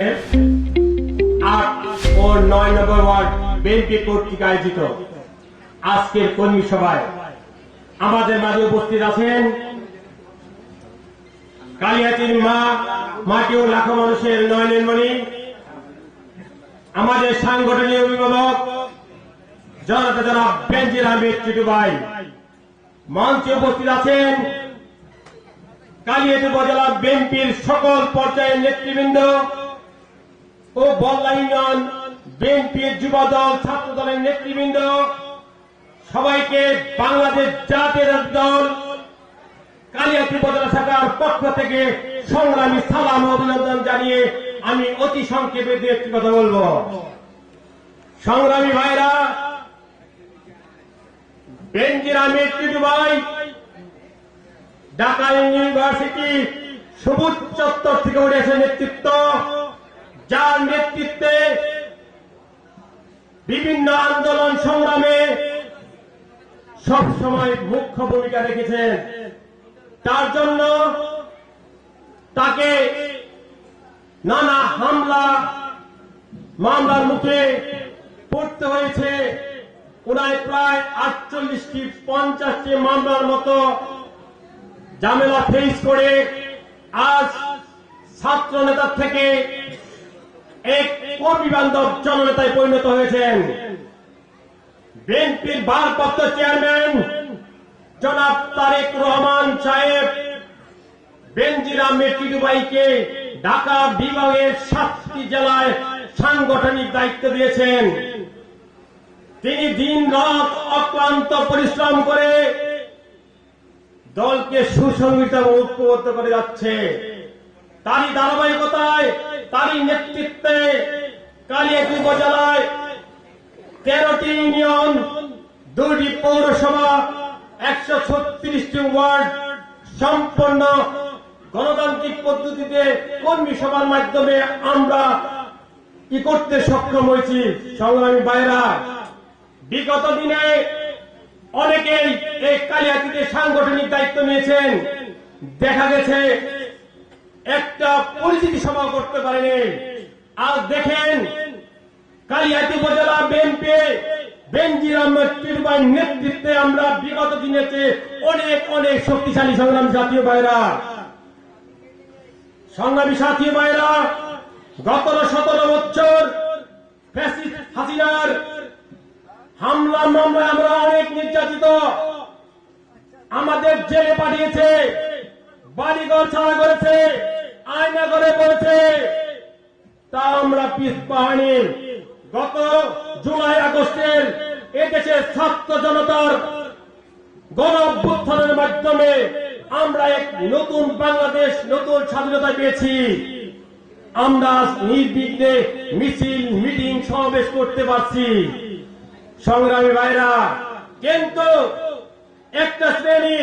আট ও নয় নম্বর word BNP কর্তৃক আয়োজিত আজকের কর্মী সভায় আমাদের মাঝে উপস্থিত আছেন কালিয়াতির মা, মাটি ও লাখো মানুষের আমাদের সাংগঠনিক অভিভাবক, জনতা জনাব বেঞ্জির আহমেদ চিটুবাই মঞ্চে উপস্থিত আছেন কালিয়াতি উপজেলা বিএনপির সকল পর্যায়ের নেতৃবৃন্দ ও বল্লা ইউনিয়ন বিএনপির যুব দল ছাত্র দলের নেতৃবৃন্দ, সবাইকে বাংলাদেশ জাতীয় দল কালিয়াতি উপজেলা শাখার পক্ষ থেকে সংগ্রামী সালাম অভিনন্দন জানিয়ে আমি অতি সংক্ষেপে দু একটি কথা বলব। সংগ্রামী ভাইরা বেঞ্জির আহমেদ টিটু ভাই ঢাকা ইউনিভার্সিটি সবুজ চত্বর থেকে উঠেছে নেতৃত্ব যার নেতৃত্বে বিভিন্ন আন্দোলন সংগ্রামে সব সময় মুখ্য ভূমিকা রেখেছেন। তার জন্য তাকে নানা হামলা, মামলার মুখে পড়তে হয়েছে। ওনায় প্রায় আটচল্লিশটি, পঞ্চাশটি মামলার মতো ঝামেলা ফেস করে আজ ছাত্র নেতার থেকে এক কর্মী বান্ধব জননেতায় পরিণত হয়েছেন। বিএনপির ভারপ্রাপ্ত চেয়ারম্যান জনাব তারেক রহমান সাহেব বেনজির আহমেদ টিটুবাইকে ঢাকা বিভাগের সাতটি জেলায় সাংগঠনিক দায়িত্ব দিয়েছেন। তিনি দিন রাত অক্লান্ত পরিশ্রম করে দলকে সুসংগঠিত এবং ঐক্যবদ্ধ করে যাচ্ছে। তারই ধারাবাহিকতায় তারই নেতৃত্বে কালিয়াতি উপজেলায় তেরোটি ইউনিয়ন দুটি পৌরসভা, একশো ছত্রিশটি ওয়ার্ড সম্পন্ন গণতান্ত্রিক পদ্ধতিতে কর্মী সভার মাধ্যমে আমরা কি করতে সক্ষম হয়েছি। সংগ্রামী বাইরা বিগত দিনে অনেকেই এই কালিয়াতিতে সাংগঠনিক দায়িত্ব নিয়েছেন। দেখা গেছে একটা পরিচিতি সভা করতে পারেনি। আজ দেখেন, কালিয়াতি উপজেলা বিএনপি বেনজির আহমেদ টিরবাইন নেতৃত্বে আমরা বিগত চেয়ে অনেক অনেক শক্তিশালী সংগ্রামী জাতীয় বাইরা সংগ্রামী সাথী ভাইরা গত সতেরো বছর হাসিনার হামলা, মামলায় আমরা অনেক নির্যাতিত। আমাদের জেলে পাঠিয়েছে, বাড়িঘর ছাড়া করেছে আয়না করে করেছে তা আমরা পিস পাহানি গত জুলাই আগস্টের এদেশের ছাত্র জনতার গণ অভ্যুত্থানের মাধ্যমে আমরা এক নতুন বাংলাদেশ, নতুন স্বাধীনতা পেয়েছি। আমরা নির্বিঘ্নে মিছিল, মিটিং, সমাবেশ করতে পারছি। সংগ্রামী ভাইরা, কিন্তু একটা শ্রেণি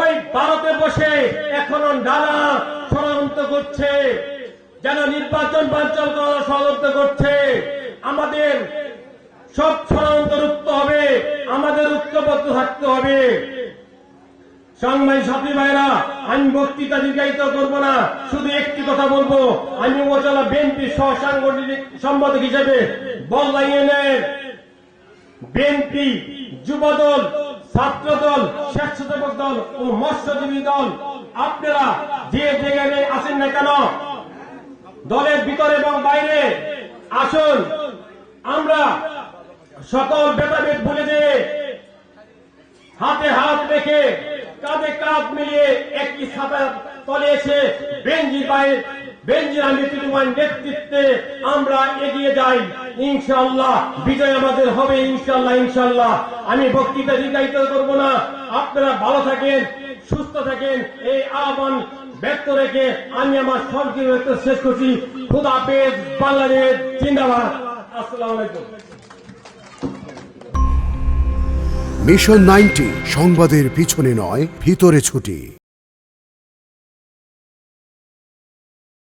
ওই ভারতে বসে এখনও ডানা ষড়যন্ত্র করছে। যেন নির্বাচন বাঞ্চল করার ষড়যন্ত্র করছে। আমাদের সব ষড়যন্ত্র রুখতে হবে, আমাদের ঐক্যবদ্ধ থাকতে হবে। সংবাদ সাথী ভাইরা আমি বক্তৃতা দীর্ঘায়িত করব না, শুধু একটি কথা বলব। আমি উপজেলা বিএনপি সহ সাংগঠনিক সম্পাদক হিসেবে বল্লা ইউনিয়নের বিএনপি যুব দল ছাত্র দল স্বেচ্ছাসেবক দল ও মৎস্যজীবী দল, আপনারা যে যেখানে আছেন না কেন দলের ভিতরে এবং বাইরে, আসুন, আমরা সকল ভেদাভেদ ভুলে যেয়ে হাতে হাত রেখে কাঁধে কাঁধ মিলিয়ে একটি ছাতা তলে এসে বেঞ্জি পায়ে নেতৃত্বে আমরা এগিয়ে যাই। ইনশাল্লাহ বিজয় আমাদের হবে ইনশাল্লাহ ইনশাল্লাহ আমি বক্তৃতা করব না। আপনারা ভালো থাকেন, সুস্থ থাকেন। এই আহ্বান ব্যক্ত রেখে আমি আমার সংক্ষিপ্ত শেষ করছি। খুদা পেজ বাংলাদেশ জিন্দাবাদ। আসসালাম আলাইকুম। মিশন নাইনটি, সংবাদের পিছনে নয়, ভিতরে ছুটি।